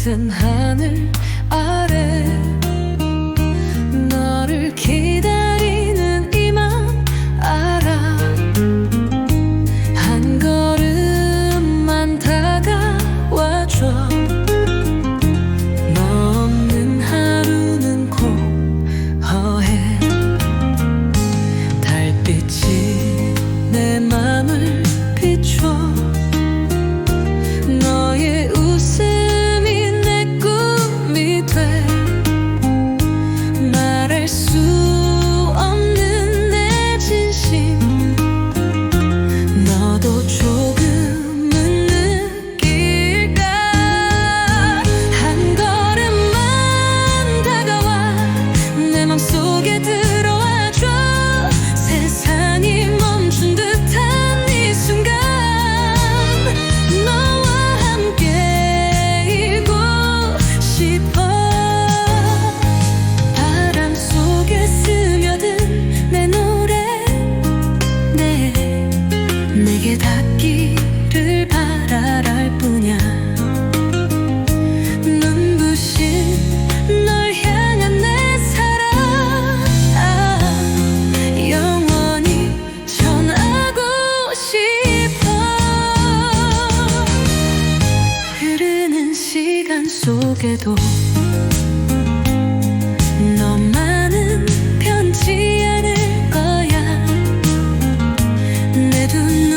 같은 하늘 때도 너만은 변치 않을 거야. 내두눈